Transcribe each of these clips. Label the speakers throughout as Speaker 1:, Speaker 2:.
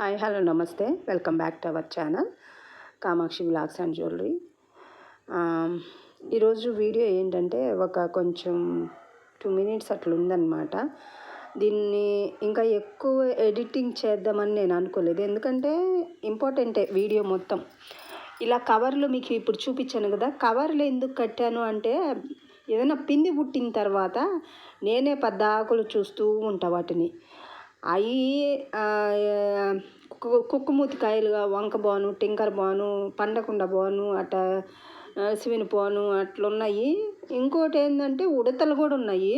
Speaker 1: Hi hello namaste. Welcome back to our channel Kamakshi vlogs and jewellery. ఈరోజు video ఏంటంటే ఒక కొంచెం two minutes అట్లా ఉందన్నమాట. దీన్ని ఇంకా ఎక్కువ ఎడిటింగ్ చేద్దామని నేను అనుకోలేదు. ఎందుకంటే ఇంపార్టెంటే వీడియో మొత్తం. ఇలా కవర్లు మీకు ఇప్పుడు చూపించాను కదా కవర్లు ఎందుకు కట్టాను అంటే ఏదైనా పిండి పుట్టిన తర్వాత నేనే పద్దాకులు చూస్తూ ఉంటా వాటిని. అవి కుక్కుమూతి కాయలుగా వంక బోను టింకర్ బోను పండకుండా బోను అట్ట నరసివిని బోను అట్లున్నాయి. ఇంకోటి ఏంటంటే ఉడతలు కూడా ఉన్నాయి.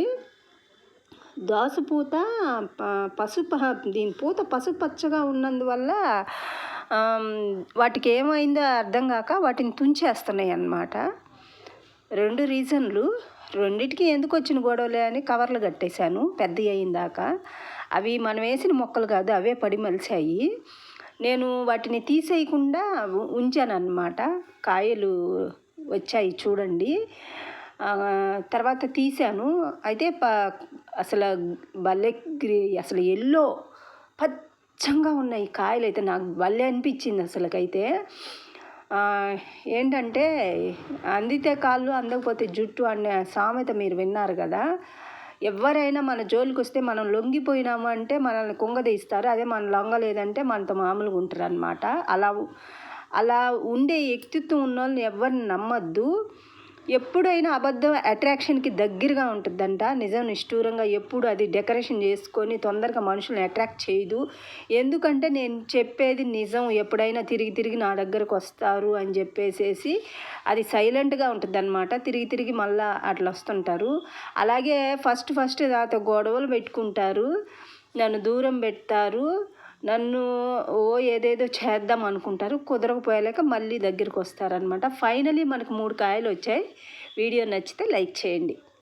Speaker 1: దోసపూత పసుపు దీని పూత పసుపు పచ్చగా ఉన్నందువల్ల వాటికి ఏమైందో అర్థం కాక వాటిని తుంచేస్తున్నాయి అన్నమాట రెండు రీజన్లు. రెండింటికి ఎందుకు వచ్చిన గొడవలే అని కవర్లు కట్టేశాను. పెద్ద అయిందాక. అవి మనం వేసిన మొక్కలు కాదు అవే పడి మలిసాయి నేను వాటిని తీసేయకుండా ఉంచాను అన్నమాట కాయలు వచ్చాయి చూడండి. తర్వాత తీసాను అయితే ప అసలు భలే అసలు ఎల్లో పచ్చంగా ఉన్నాయి కాయలు అయితే నాకు భలే అనిపించింది అసలుకైతే. ఏంటంటే అందితే కాళ్ళు అందకపోతే జుట్టు అనే సామెత మీరు విన్నారు కదా. ఎవరైనా మన జోలికి వస్తే మనం లొంగిపోయినాము అంటే మనల్ని కుంగదీస్తారు. అదే మనం లొంగలేదంటే మనతో మామూలుగా ఉంటారు అనమాట అలా అలా ఉండే వ్యక్తిత్వం ఉన్న వాళ్ళని ఎవరిని నమ్మద్దు. ఎప్పుడైనా అబద్ధం అట్రాక్షన్కి దగ్గరగా ఉంటుందంట. నిజం నిష్ఠూరంగా ఎప్పుడు అది డెకరేషన్ చేసుకొని తొందరగా మనుషులను అట్రాక్ట్ చేయదు. ఎందుకంటే నేను చెప్పేది నిజం. ఎప్పుడైనా తిరిగి తిరిగి నా దగ్గరకు వస్తారు అని చెప్పేసేసి అది సైలెంట్గా ఉంటుంది అనమాట తిరిగి తిరిగి మళ్ళీ అట్లా వస్తుంటారు. అలాగే ఫస్ట్ ఫస్ట్ దాతో గొడవలు పెట్టుకుంటారు. నన్ను దూరం పెడతారు. నన్ను ఓ ఏదేదో చేద్దాం అనుకుంటారు కుదరకపోయాక మళ్ళీ దగ్గరికి వస్తారనమాట ఫైనలీ మనకు మూడు కాయలు వచ్చాయి. వీడియో నచ్చితే లైక్ చేయండి.